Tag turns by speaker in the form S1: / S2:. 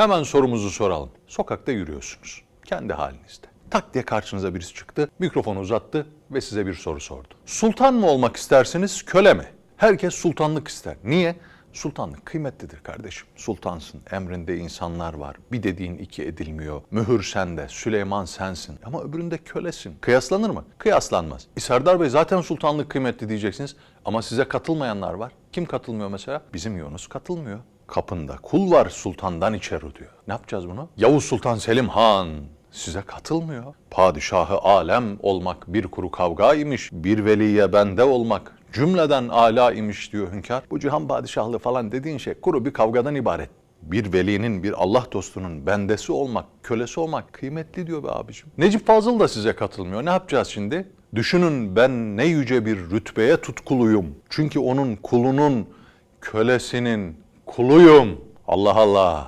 S1: Hemen sorumuzu soralım. Sokakta yürüyorsunuz. Kendi halinizde. Tak diye karşınıza birisi çıktı, mikrofonu uzattı ve size bir soru sordu. Sultan mı olmak istersiniz, köle mi? Herkes sultanlık ister. Niye? Sultanlık kıymetlidir kardeşim. Sultansın, emrinde insanlar var. Bir dediğin iki edilmiyor. Mühür sende, Süleyman sensin. Ama öbüründe kölesin. Kıyaslanır mı? Kıyaslanmaz. E Serdar Bey zaten sultanlık kıymetli diyeceksiniz. Ama size katılmayanlar var. Kim katılmıyor mesela? Bizim Yunus katılmıyor. Kapında kul var sultandan içeri diyor. Ne yapacağız bunu? Yavuz Sultan Selim Han size katılmıyor. Padişahı alem olmak bir kuru kavga imiş. Bir veliye bende olmak cümleden ala imiş diyor hünkâr. Bu cihan padişahlığı falan dediğin şey kuru bir kavgadan ibaret. Bir velinin, bir Allah dostunun bendesi olmak, kölesi olmak kıymetli diyor be abicim. Necip Fazıl da size katılmıyor. Ne yapacağız şimdi? Düşünün ben ne yüce bir rütbeye tutkuluyum. Çünkü onun kulunun, kölesinin kuluyum. Allah Allah.